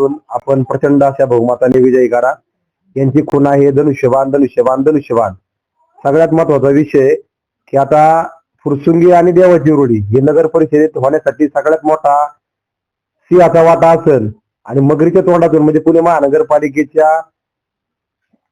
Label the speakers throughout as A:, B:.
A: माध्यमातून आपण प्रचंड अशा बहुमताने विजयी करा. यांची खुना हे धनुष्यबाण धनुष्यबाण धनुष्यबाण. सगळ्यात महत्त्वाचा विषय की आता फुरसुंगी आणि देवाची रोडी हे नगर परिषदेत होण्यासाठी सगळ्यात मोठा सिंहाचा वाटा असेल आणि मगरीच्या तोंडातून म्हणजे पुणे महानगरपालिकेच्या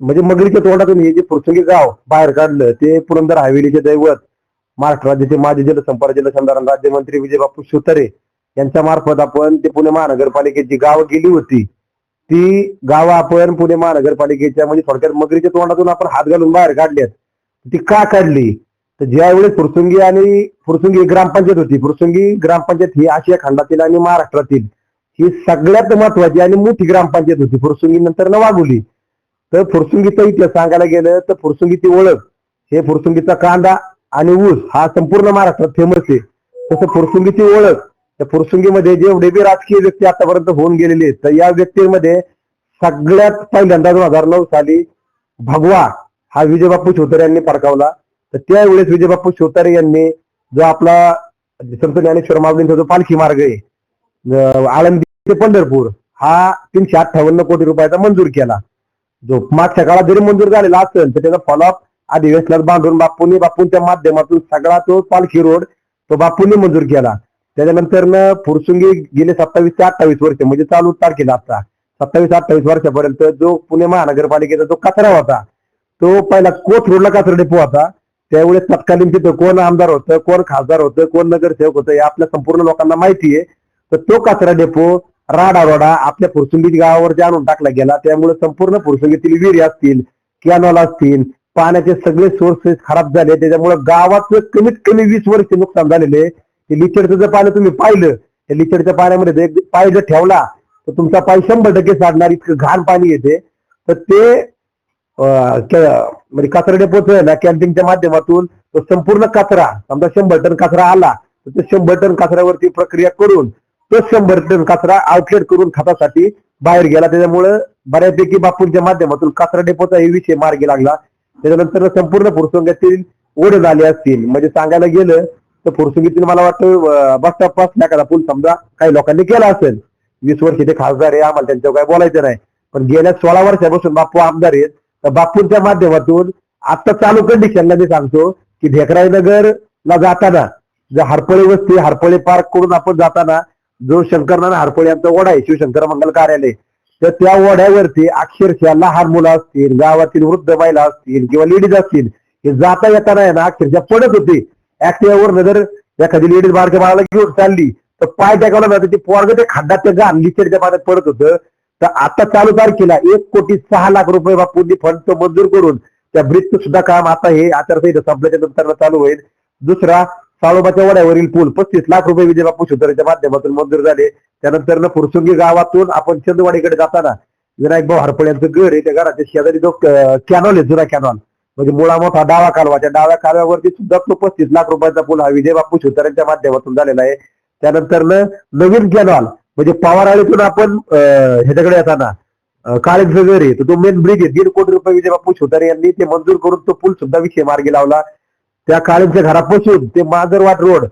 A: म्हणजे मगरीच्या तोंडातून हे जे फुरसुंगी गाव बाहेर काढलं ते पुरंदर हवेलीचे दैवत महाराष्ट्र राज्याचे माजी जलसंपर्क जलसंधारण राज्यमंत्री विजय बापू शिवतरे यांच्या मार्फत आपण ते पुणे महानगरपालिकेची गावं गेली होती. ती गावं आपण पुणे महानगरपालिकेच्या म्हणजे थोडक्यात मगरीच्या तोंडातून आपण हात घालून बाहेर काढल्यात ती का काढली? तर ज्यावेळेस फुरसुंगी आणि फुरसुंगी ग्रामपंचायत होती. फुरसुंगी ग्रामपंचायत ही आशिया खंडातील आणि महाराष्ट्रातील ही सगळ्यात महत्वाची आणि मोठी ग्रामपंचायत होती. फुरसुंगी नंतर न वागुली तर फुरसुंगीचा इतिहास सांगायला गेलं तर फुरसुंगीची ओळख हे फुरसुंगीचा कांदा आणि ऊस हा संपूर्ण महाराष्ट्रात फेमस आहे. तसं फुरसुंगीची ओळख त्या फुरसुंगीमध्ये जेवढे बी राजकीय व्यक्ती आतापर्यंत होऊन गेलेले आहेत तर या व्यक्तींमध्ये सगळ्यात पहिल्यांदा दोन हजार नऊ साली भगवा हा विजयबापू शिवतारे यांनी फरकावला तर त्यावेळेस विजयबापू शिवतारे यांनी जो आपला संत ज्ञानेश्वर माऊलींचा जो पालखी मार्ग आहे आळंदी ते पंढरपूर हा तीनशे अठ्ठावन्न कोटी रुपयाचा मंजूर केला. जो मागच्या काळात जरी मंजूर झालेला असेल तर त्याचा फॉलोअप अधिवेशनात बांधून बापूंनी बापूंच्या माध्यमातून सगळा तो पालखी रोड तो बापूंनी मंजूर केला. त्याच्यानंतर फुरसुंगी गेले सत्तावीस ते अठ्ठावीस वर्ष म्हणजे चालू तारखेला आता. सत्तावीस अठ्ठावीस वर्षापर्यंत जो पुणे महानगरपालिकेचा जो कचरा होता तो पहिला कोथ रोडला कचरा डेपो होता. त्यावेळेस तत्कालीन तिथं कोण आमदार होतं कोण खासदार होतं कोण नगरसेवक होतं हे आपल्या संपूर्ण लोकांना माहिती आहे. तर तो कचरा डेपो राडा रोडा आपल्या फुरसुंगी गावावरती आणून टाकला गेला त्यामुळे संपूर्ण फुरसुंगीतील विहिरी असतील कॅनॉल असतील पाण्याचे सगळे सोर्सेस खराब झाले त्याच्यामुळे गावाचं कमीत कमी वीस वर्ष नुकसान झालेले ते लिचडचं जर पाणी तुम्ही पाहिलं त्या लिचडच्या पाण्यामध्ये पाय जर ठेवला तर तुमचा पाय शंभर टक्के साधणार इतकं घाण पाणी येते. तर ते म्हणजे कचरा डेपोचं ना कॅम्पिंगच्या माध्यमातून तो संपूर्ण कचरा समजा शंभर टन कचरा आला तर ते शंभर टन कचऱ्यावरती प्रक्रिया करून तो शंभर टन कचरा आउटलेट करून खतासाठी बाहेर गेला. त्याच्यामुळं बऱ्यापैकी बापूंच्या माध्यमातून कचरा डेपोचा हे विषय मार्गी लागला. त्याच्यानंतर संपूर्ण फुरसुंग्यातील ओढ झाले असतील. म्हणजे सांगायला गेलं तर फुरसुंगीतील मला वाटतं बस स्टॉप पास एखादा पूल समजा काही लोकांनी केला असेल. वीस वर्ष ते खासदार आहे आम्हाला त्यांच्यावर काय बोलायचं नाही. पण गेल्या सोळा वर्षापासून बापू आमदार आहेत. तर बापूंच्या माध्यमातून आता चालू कंडिशनला मी सांगतो की ढेकराई नगरला जाताना जर हरपळे वस्ती हरपळे पार्क करून आपण जाताना जो शंकरनाना हरपळे यांचा ओढा आहे शिवशंकर मंगल कार्यालय तर त्या ओढ्यावरती अक्षरशः लहान मुलं असतील गावातील वृद्ध महिला असतील किंवा लेडीज असतील हे जाता येताना आहे ना अक्षरशः पडत होती. ऍक्टिव्हावर जर एखादी लेडीज बारक्या बाळाला घेऊन चालली तर पाय टाकावला ना ते पोरग ते खड्ड्यात त्या घाण लिचडच्या पाण्यात पडत होतं. तर आता चालू तारखेला एक कोटी सहा लाख रुपये बापूंनी फंड मंजूर करून त्या ब्रिजचं सुद्धा काम आता हे आचारसंहिता संपल्याच्या नंतर चालू होईल. दुसरा साळोबाच्या वड्यावरील पूल पस्तीस लाख रुपये विजय बापू शिवतरेच्या माध्यमातून मंजूर झाले. त्यानंतर फुरसुंगी गावातून आपण चंदवाडीकडे जाताना विनायक भाऊ हरपळे यांचं घर आहे. त्या घराच्या शेजारी जो कॅनॉल आहे जुना कॅनॉल म्हणजे मुळा मोठा डावा कालवा त्या डाव्या कालव्यावरती सुद्धा तो पस्तीस लाख रुपयाचा पूल हा विजय बापू शिवतरेंच्या माध्यमातून झालेला आहे. त्यानंतर नवीन कॅनॉल म्हणजे पवाराळीतून आपण अं, ह्याच्याकडे येताना काळेज काळेंचं आहे तो मेन ब्रिज आहे दीड कोटी रुपये विजय बापू शिवतारे यांनी ते मंजूर करून तो पूल सुद्धा विषय मार्गी लावला. त्या काळेंच्या घरापासून ते माजरवाट रोड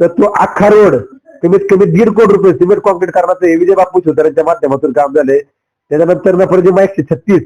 A: तर तो अख्खा रोड कमीत कमी दीड कोटी रुपये सिमेंट कॉन्क्रीट करण्याचं हे विजय बापू शिवतारेंच्या माध्यमातून काम झालंय. त्याच्यानंतर न परजिमा एकशे छत्तीस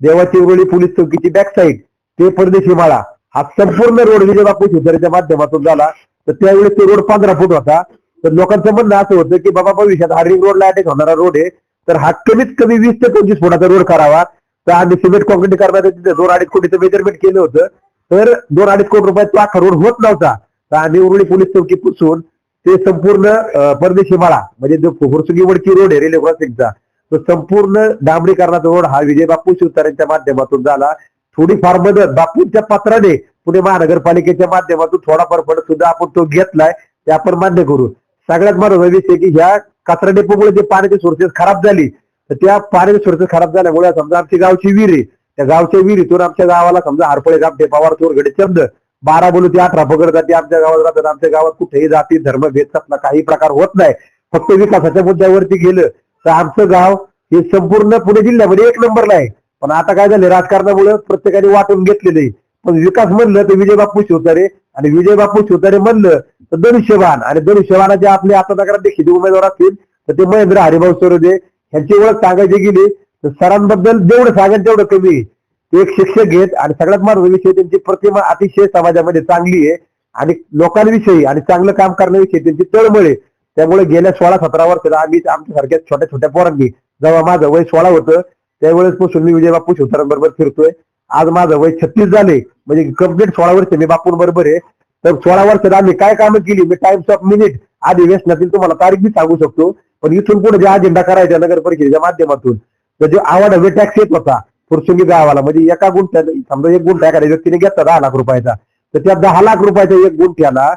A: देवाची उरळी पोलीस चौकीची बॅक साईड ते परदेशी माळा. हा संपूर्ण रोड विजय बापू माध्यमातून झाला तर त्यावेळी तो रोड पंधरा फूट होता. तर लोकांचं म्हणणं असं होतं की बाबा भविष्यात हा रिंग रोडला अटॅक होणारा रोड आहे. तर हा कमीत कमी वीस ते पंचवीस फुटाचा रोड करावा. तर आम्ही सिमेंट कॉन्क्रीट करण्याचं तिथे दोन अडीच कोटीचं मेजरमेंट केलं होतं. तर दोन अडीच कोटी रुपयात तो अख्खा रोड होत नव्हता. तर आम्ही उरळी पोलीस चौकी पुसून ते संपूर्ण परदेशी माळा म्हणजे जो होरसुगी वडकी रोड आहे रेल्वे क्रॉसिंगचा तो संपूर्ण डांबरीकरणाचा रोड हा विजय बापू शिवतारेंच्या माध्यमातून झाला. थोडीफार मदत. बापूंच्या पत्राने पुणे महानगरपालिकेच्या माध्यमातून थोडाफार फंड सुद्धा आपण तो घेतलाय ते आपण मान्य करू. सगळ्यात महत्त्वाचा विषय की ह्या कचरा डेपोमुळे जे पाण्याची सोर्सेस खराब झाली तर त्या पाण्याची सोर्सेस खराब झाल्यामुळे समजा आमची गावची विहीर आहे त्या गावच्या विहिरीतून आमच्या गावाला समजा हरपळे गामठे चोर चोरगडे चंद बारा बोलू ते अठरा पकड जाते आमच्या गावात राहतात. आमच्या गावात कुठेही जाती धर्मभेद सपना काही प्रकार होत नाही. फक्त विकासाच्या मुद्द्यावरती गेलं तर आमचं गाव हे संपूर्ण पुणे जिल्ह्यामध्ये एक नंबरला आहे. पण आता काय झालं राजकारणामुळे प्रत्येकाने वाटून घेतलेलं आहे. पण विकास म्हणलं तर विजय बापू शिवतारे आणि विजय बापू शिवतारे म्हणलं तर धनुष्यबाण आणि धनुष्यबाणाचे आपले आता नगरात देखील उमेदवार असतील तर ते महेंद्र हरिभाऊ सरोदे यांची ओळख सांगायची गेली तर सरांबद्दल जेवढं सांगेल तेवढं कमी ते एक शिक्षक घेत आणि सगळ्यात महत्त्वाचा विषय त्यांची प्रतिमा अतिशय समाजामध्ये चांगली आहे. आणि लोकांविषयी आणि चांगलं काम करण्याविषयी त्यांची तळमळ आहे. त्यामुळे गेल्या सोळा सतरा वर्षाला आम्ही आमच्यासारख्या छोट्या छोट्या पोरांनी जेव्हा माझं वय सोळा होतं त्यावेळेस पासून मी विजय बापू शिवतारांबरोबर फिरतोय. आज माझं वय छत्तीस झाले. म्हणजे कंप्लीट सोळा वर्ष मी बापूंबरोबर आहे. तर सोळा वर्षात आम्ही काय कामं केली? मी टाइम्स ऑफ मिनिट अधिवेशनातील तुम्हाला तारीख मी सांगू शकतो. पण इथून पुढे जे अजेंडा करायचा नगर परिषदेच्या माध्यमातून तर जो आवाड हवे टॅक्स येत होता फुरसुंगी गावाला म्हणजे एका गुंठ्या समजा एक गुंठा एखाद्या व्यक्तीने घेतला दहा लाख रुपयाचा तर त्या दहा लाख रुपयाच्या एक गुंठ्याला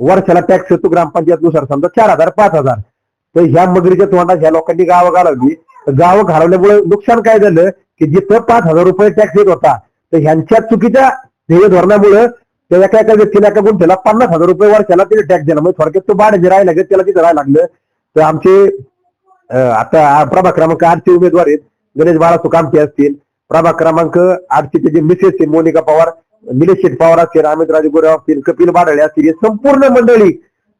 A: वर्षाला टॅक्स येतो ग्रामपंचायतनुसार समजा चार हजार पाच हजार. तर ह्या मगरीच्या तोंडात ह्या लोकांनी गावं घालवली. गावं घालवल्यामुळे नुकसान काय झालं की जिथं पाच हजार रुपये टॅक्स येत होता तर ह्यांच्या चुकीच्या ध्येय धोरणामुळे त्या एका एका व्यक्तीला एका गुंठ्याला पन्नास हजार रुपये वर्षाला त्याला टॅक्स दिला. म्हणजे थोडक्यात तो बाड जे राहायला लागेल त्याला तिथे राहायला लागलं. तर आमचे आता प्रभाग क्रमांक आठचे उमेदवार आहेत. गणेश बाळा सुकामटे असतील. प्रभाग क्रमांक आठचे त्याचे मिसेस मोनिका पवार निलेश शेठ पवार असतील अमित राजे असतील कपिल बाडळे असतील हे संपूर्ण मंडळी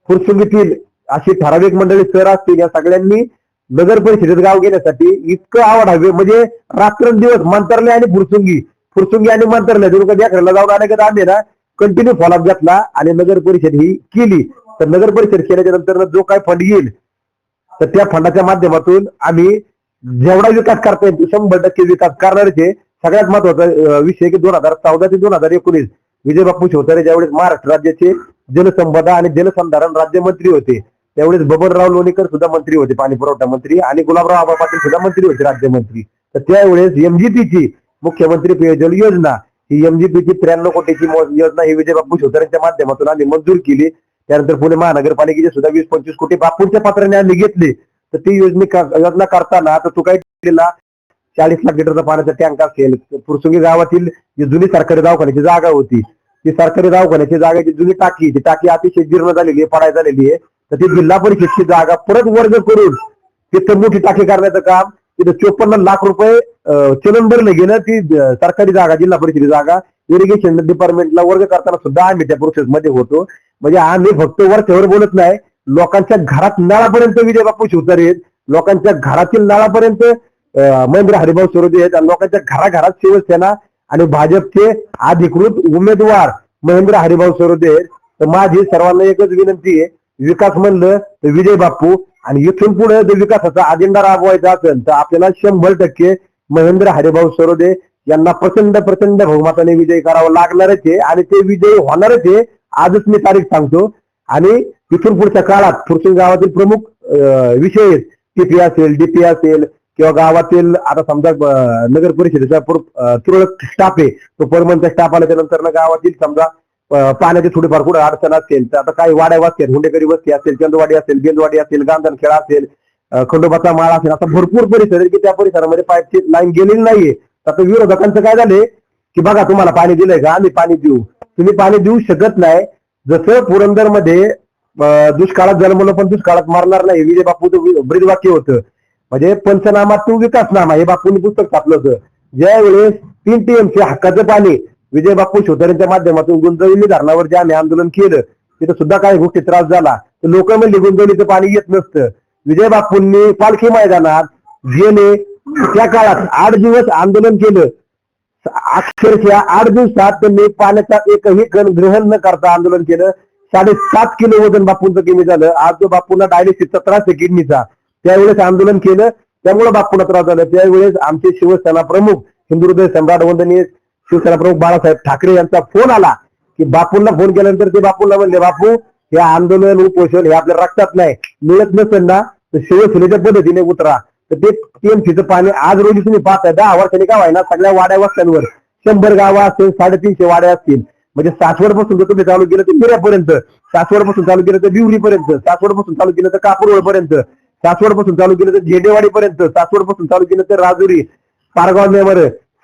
A: फुरसुंगीतील अशी ठराविक मंडळी सर असतील या सगळ्यांनी नगर परिषदेत गाव घेण्यासाठी इतकं आवड हवे. म्हणजे रात्रंदिवस मंतरले आणि फुरसुंगी. फुरसुंगी आणि मंतरले. दुर्गा कधी अकराला जाऊन आले आम्ही ना कंटिन्यू फॉलोअप घेतला आणि नगर परिषद ही केली. तर नगर परिषद केल्याच्यानंतर जो काय फंड येईल तर त्या फंडाच्या माध्यमातून आम्ही जेवढा विकास करता येईल शंभर टक्के विकास करणारे सगळ्यात महत्त्वाचा विषय की दोन हजार चौदा ते दोन हजार एकोणीस. विजय बापू शिवतारे ज्यावेळेस महाराष्ट्र राज्याचे जलसंपदा आणि जलसंधारण राज्यमंत्री होते. त्यावेळेस बबनराव लोणीकर सुद्धा मंत्री होते पाणी पुरवठा मंत्री आणि गुलाबराव आबा पाटील सुद्धा मंत्री होते राज्यमंत्री. तर त्यावेळेस एमजीपीची मुख्यमंत्री पेयजल योजना ही एमजीपीची त्र्याण्णव कोटीची योजना ही विजय बापू शिवतारेंच्या माध्यमातून आम्ही मंजूर केली. त्यानंतर पुणे महानगरपालिकेचे सुद्धा वीस पंचवीस कोटी बापूंच्या पात्राने आम्ही घेतले. तर ती योजने योजना करताना तर तू काय केलेला चाळीस लाख लिटरचा पाण्याचा टँक असेल पुरसुंगी गावातील जी जुनी सरकारी दवाखान्याची जागा होती ती सरकारी दवाखान्याची जागाची जुनी टाकी ती टाकी अतिशय जीर्ण झालेली आहे पडाय झालेली आहे. तर ती जिल्हा परिषदची जागा परत वर्ग करून तिथं मोठी टाकी करण्याचं काम तिथं चोपन्न लाख रुपये चलन भरलं गेलं ती सरकारी जागा जिल्हा परिषदेची जागा इरिगेशन डिपार्टमेंटला वर्ग करताना सुद्धा आम्ही त्या प्रोसेस मध्ये होतो. म्हणजे आम्ही फक्त वरच्यावर बोलत नाही लोकांच्या घरात नळापर्यंत विजय बापू शिवतारे आहेत लोकांच्या घरातील नळापर्यंत महेंद्र हरिभाऊ सरोदे आहेत आणि लोकांच्या घराघरात शिवसेना आणि भाजपचे अधिकृत उमेदवार महेंद्र हरिभाऊ सरोदे आहेत. तर माझी सर्वांना एकच विनंती आहे विकास म्हणलं तर विजय बापू. आणि इथून पुढे जर विकासाचा अजेंडा राबवायचा असेल तर आपल्याला शंभर टक्के महेंद्र हरिभाऊ सरोदे यांना प्रचंड प्रचंड बहुमताने विजय करावा लागणारच आहे. आणि ते विजयी होणारच आहे आजच मी तारीख सांगतो. आणि इथून पुढच्या काळात पुढच्या गावातील प्रमुख अं, विषय आहेत टीपी असेल डीपी असेल किंवा गावातील आता समजा नगर परिषदेचा तुरळक स्टाफ आहे तो परमनचा स्टाफ आल्याच्यानंतर गावातील समजा पाण्याची थोडीफार कुठे अडचण असेल तर आता काही वाड्या असतील हुंडेकरी वस्ती असेल चंदवाडी असेल बेंदवाडी असेल गांधणखेडा असेल खंडोबाचा माळ असेल असा भरपूर परिसर आहे की त्या परिसरामध्ये पाईपची लाईन गेलेली नाहीये. आता विरोधकांचं काय झाले की बघा तुम्हाला पाणी दिलंय का? आम्ही पाणी देऊ. तुम्ही पाणी देऊ शकत नाही. जसं पुरंदरमध्ये दुष्काळात जन्मलं पण दुष्काळात मारणार नाही. विजय बापूचं ब्रीद वाक्य होतं. म्हणजे पंचनामा तू विकासनामा हे बापूंनी पुस्तक छापलं होतं. ज्यावेळेस तीन टीएमसी हक्काचं पाणी विजय बापू शोधरेंच्या माध्यमातून गुंजवली धरणावर जे आम्ही आंदोलन केलं तिथं सुद्धा काही गोष्टी त्रास झाला. तर लोक म्हणले गुंजवलीचं पाणी येत नसतं. विजय बापूंनी पालखी मैदानात गेले. त्या काळात आठ दिवस आंदोलन केलं. अक्षरशः आठ दिवसात त्यांनी पाण्याचा एकही कण ग्रहण न करता आंदोलन केलं. साडेसात किलो वजन बापूंचं कमी झालं. आज जो बापूंना डायलिसिसचा त्रास आहे किडनीचा त्यावेळेस आंदोलन केलं. त्यामुळे बापूंना त्रास झाला. त्यावेळेस आमचे शिवसेना प्रमुख हिंदू हृदय सम्राट वंदनीय शिवसेना प्रमुख बाळासाहेब ठाकरे यांचा फोन आला की बापूंना फोन केल्यानंतर ते बापूंना म्हणले बापू हे आंदोलन उपोषण हे आपल्या रक्तात नाही मिळत नसेल ना तर शिवसेनेच्या पद्धतीने उतरा. तर ते टीएमसीचं पाणी आज रोजी तुम्ही पाहताय दहा वर्षांनी आहे ना सगळ्या वाड्या वस्त्यांवर शंभर गावं असतील साडेतीनशे वाड्या असतील म्हणजे सासवडपासून जर तुम्ही चालू केलं तर मिऱ्यापर्यंत सासवडपासून चालू केलं तर बिवरी पर्यंत सासवडपासून चालू केलं तर कापूरवड पर्यंत सासवडपासून चालू केलं तर झेडेवाडी पर्यंत सासवडपासून चालू केलं तर राजुरी पारगाव मेमर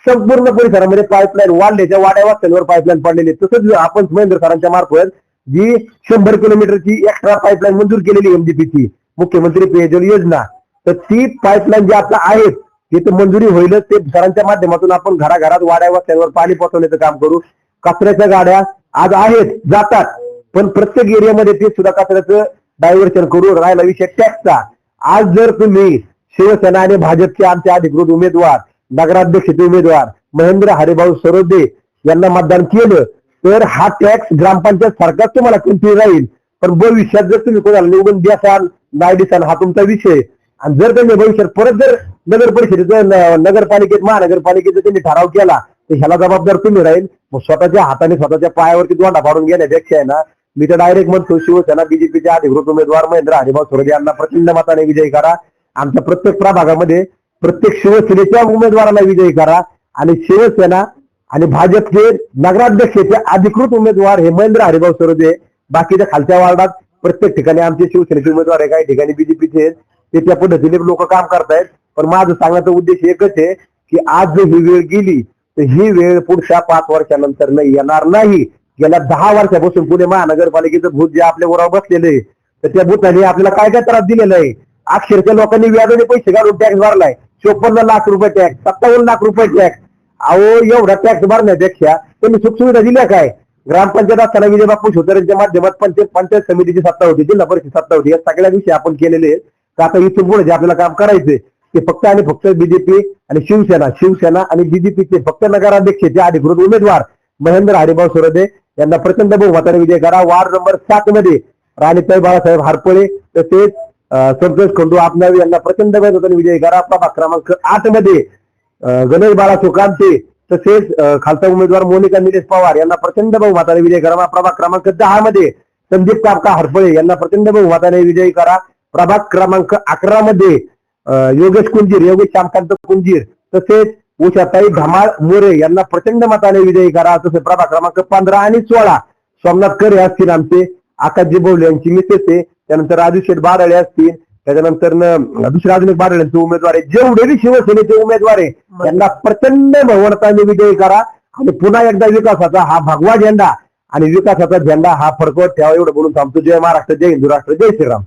A: संपूर्ण परिसरामध्ये पाईपलाईन वाढल्याच्या वाड्या वस्त्यांवर पाईपलाईन पडलेली. आहे. तसंच आपण महेंद्र सरांच्या मार्फत जी शंभर किलोमीटरची एक्स्ट्रा पाईपलाईन मंजूर केलेली एमडीपीची मुख्यमंत्री पेयजल योजना तर ती पाईपलाईन जी आपल्या आहेत तिथे तर मंजुरी होईलच. ते सरांच्या माध्यमातून आपण घराघरात वाड्या वस्त्यांवर पाणी पोहोचवण्याचं काम करू. कचऱ्याच्या गाड्या आज आहेत जातात. पण प्रत्येक एरियामध्ये ते सुद्धा कचऱ्याचं डायव्हर्शन करू राहिला विषय टॅक्सचा आज जर तुम्ही शिवसेना आणि भाजपचे आमचे अधिकृत उमेदवार नगराध्यक्षाचे उमेदवार महेंद्र हरिभाऊ सरोदे यांना मतदान केलं तर हा टॅक्स ग्रामपंचायत सारखाच तुम्हाला कंटिन्यू राहील पण भविष्यात जर तुम्ही कोणाला निवडून द्यासाल नाही हा तुमचा विषय आणि जर त्यांनी भविष्यात परत जर नगर परिषदेचं नगरपालिकेत महानगरपालिकेचा त्यांनी ठराव केला तर ह्याला जबाबदार तुम्ही राहील. मग स्वतःच्या हाताने स्वतःच्या पायावरती दोंडा फाडून घेण्यापेक्षा आहे ना मी तर डायरेक्ट म्हणतो शिवसेना बीजेपीचे अधिकृत उमेदवार महेंद्र हरिभाऊ सुरदे यांना प्रचंड मताने विजयी करा. आमच्या प्रत्येक प्रभागामध्ये प्रत्येक शिवसेनेच्या उमेदवाराला विजयी करा आणि शिवसेना आणि भाजपचे नगराध्यक्षाचे अधिकृत उमेदवार हे महेंद्र हरिभाऊ सरोदे बाकीच्या खालच्या वार्डात प्रत्येक ठिकाणी आमचे शिवसेनेचे उमेदवार आहे काही ठिकाणी बीजेपीचे आहेत. ते त्या पद्धतीने लोक काम करतायत. पण माझं सांगण्याचा उद्देश एकच आहे की आज जर ही वेळ गेली तर ही वेळ पुढच्या पाच वर्षानंतर नाही येणार नाही. गेल्या दहा वर्षापासून पुणे महानगरपालिकेचं भूत जे आपल्या उरावर बसलेलं आहे तर त्या भूताने आपल्याला काय काय त्रास दिलेला आहे? अक्षरशः लोकांनी व्याजाने पैसे काढून टॅक्स भरलाय. चोपन्न लाख रुपये टॅक्स सत्तावन्न लाख रुपये टॅक्स अहो एवढा टॅक्स भरण्यापेक्षा त्यांनी सुखसुविधा दिल्या काय? ग्रामपंचायत असताना विजय बापू शिवतऱ्यांच्या माध्यमात पंचायत पंचायत समितीची सत्ता होती जिल्हा परिषद सत्ता होती. या सगळ्या दिवशी आपण केलेले आहेत. तर आता इथून पुढे जे आपल्याला काम करायचंय ते फक्त आणि फक्त बीजेपी आणि शिवसेना शिवसेना आणि बीजेपीचे फक्त नगराध्यक्ष ते अधिकृत उमेदवार महेंद्र हरिभाऊ सुरदे यांना प्रचंड बहुमताने विजय करा. वार्ड नंबर सात मध्ये राणीताई बाळासाहेब हारपळे तसेच अं, संतोष खंडू आपनावी यांना प्रचंड बहुमताने विजय करा. प्रभाग क्रमांक आठमध्ये अं, गणेश बाळा सुकांते तसेच खालचा उमेदवार मोनिका निलेश पवार यांना प्रचंड बहुमताने विजय करा. प्रभाग क्रमांक दहा मध्ये संदीप काका हरफळे यांना प्रचंड बहुमताने विजयी करा. प्रभाग क्रमांक अकरा मध्ये अं, योगेश कुंजीर योगेश श्यामकांत कुंजीर तसेच उषाताई धमाळ मोरे यांना प्रचंड मताने विजयी करा. तसेच प्रभाग क्रमांक पंधरा आणि सोळा सोमनाथ कर हे असतील आमचे आकाशजी बोवले यांची मिसेस आहे त्यानंतर राजू शेठ बारळे असतील. त्याच्यानंतर अजून एक बारळ्यांचे उमेदवार आहे जेवढे बी शिवसेनेचे उमेदवार आहे त्यांना प्रचंड बहुमताने विजयी करा. आणि पुन्हा एकदा विकासाचा हा भगवा झेंडा आणि विकासाचा झेंडा हा फडकवत ठेवा. एवढं बोलून थांबतो. जय महाराष्ट्र जय हिंदू राष्ट्र जय श्रीराम.